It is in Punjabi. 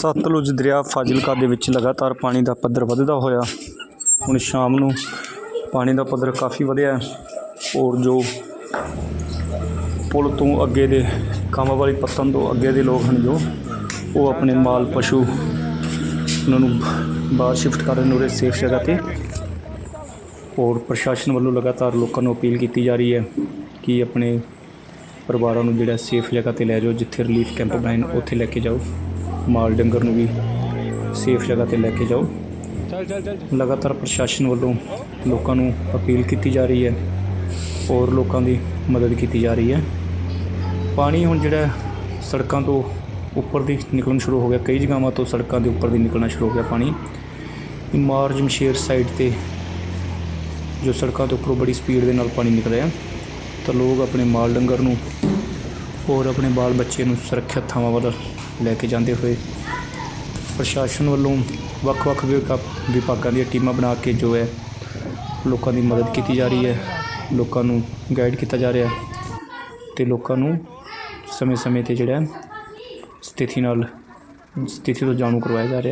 ਸਤਲੁਜ ਦਰਿਆ ਫਾਜ਼ਿਲਕਾ ਦੇ ਵਿੱਚ ਲਗਾਤਾਰ ਪਾਣੀ ਦਾ ਪੱਧਰ ਵੱਧਦਾ ਹੋਇਆ। ਹੁਣ ਸ਼ਾਮ ਨੂੰ ਪਾਣੀ ਦਾ ਪੱਧਰ ਕਾਫੀ ਵਧਿਆ ਔਰ ਜੋ ਪੁਲ ਤੋਂ ਅੱਗੇ ਦੇ ਕਾਮਾਂ ਵਾਲੀ ਪੱਤਨ ਤੋਂ ਅੱਗੇ ਦੇ ਲੋਕ ਹਨ ਜੋ, ਉਹ ਆਪਣੇ ਮਾਲ ਪਸ਼ੂ ਉਹਨਾਂ ਨੂੰ ਬਾਹਰ ਸ਼ਿਫਟ ਕਰਨ ਨੂੰ ਸੇਫ ਜਗ੍ਹਾ ਤੇ ਔਰ ਪ੍ਰਸ਼ਾਸਨ ਵੱਲੋਂ ਲਗਾਤਾਰ ਲੋਕਾਂ ਨੂੰ ਅਪੀਲ ਕੀਤੀ ਜਾ ਰਹੀ ਹੈ ਕਿ ਆਪਣੇ ਪਰਿਵਾਰਾਂ ਨੂੰ ਜਿਹੜਾ ਸੇਫ ਜਗ੍ਹਾ ਤੇ ਲੈ ਜਾਓ, ਜਿੱਥੇ ਰਿਲੀਫ ਕੈਂਪ ਬਣਾਏ, ਉੱਥੇ ਲੈ ਕੇ ਜਾਓ। ਮਾਲ ਡੰਗਰ ਨੂੰ ਵੀ ਸੇਫ ਜਗ੍ਹਾ ਤੇ ਲੈ ਕੇ ਜਾਓ। ਲਗਾਤਾਰ ਪ੍ਰਸ਼ਾਸਨ ਵੱਲੋਂ ਲੋਕਾਂ ਨੂੰ ਅਪੀਲ ਕੀਤੀ ਜਾ ਰਹੀ ਹੈ ਔਰ ਲੋਕਾਂ ਦੀ ਮਦਦ ਕੀਤੀ ਜਾ ਰਹੀ ਹੈ। ਪਾਣੀ ਹੁਣ ਜਿਹੜਾ ਸੜਕਾਂ ਤੋਂ ਉੱਪਰ ਦੀ ਨਿਕਲਣਾ ਸ਼ੁਰੂ ਹੋ ਗਿਆ ਕਈ ਜਗ੍ਹਾਵਾਂ ਤੋਂ ਸੜਕਾਂ ਦੇ ਉੱਪਰ ਦੀ ਨਿਕਲਣਾ ਸ਼ੁਰੂ ਹੋ ਗਿਆ ਪਾਣੀ। ਮਾਰਜ ਮਸ਼ੇਰ ਸਾਈਡ ਤੇ ਜੋ ਸੜਕਾਂ ਤੋਂ ਉੱਪਰੋਂ ਬੜੀ ਸਪੀਡ ਦੇ ਨਾਲ ਪਾਣੀ ਨਿਕਲ ਰਿਹਾ ਤਾਂ ਲੋਕ ਆਪਣੇ ਮਾਲ ਡੰਗਰ ਨੂੰ ਔਰ ਆਪਣੇ ਬਾਲ ਬੱਚੇ ਨੂੰ ਸੁਰੱਖਿਅਤ ਥਾਵਾਂ ਵੱਲ ਲੈ ਕੇ ਜਾਂਦੇ ਹੋਏ ਪ੍ਰਸ਼ਾਸਨ ਵੱਲੋਂ ਵੱਖ-ਵੱਖ ਵਿਭਾ- ਵਿਭਾਗਾਂ ਦੀਆਂ ਟੀਮਾਂ ਬਣਾ ਕੇ ਜੋ ਹੈ ਲੋਕਾਂ ਦੀ ਮਦਦ ਕੀਤੀ ਜਾ ਰਹੀ ਹੈ, ਲੋਕਾਂ ਨੂੰ ਗਾਈਡ ਕੀਤਾ ਜਾ ਰਿਹਾ ਹੈ ਤੇ ਲੋਕਾਂ ਨੂੰ ਸਮੇਂ-ਸਮੇਂ ਤੇ ਜਿਹੜਾ ਸਥਿਤੀ ਨਾਲ ਸਥਿਤੀ ਤੋਂ ਜਾਣੂ ਕਰਵਾਇਆ ਜਾ ਰਿਹਾ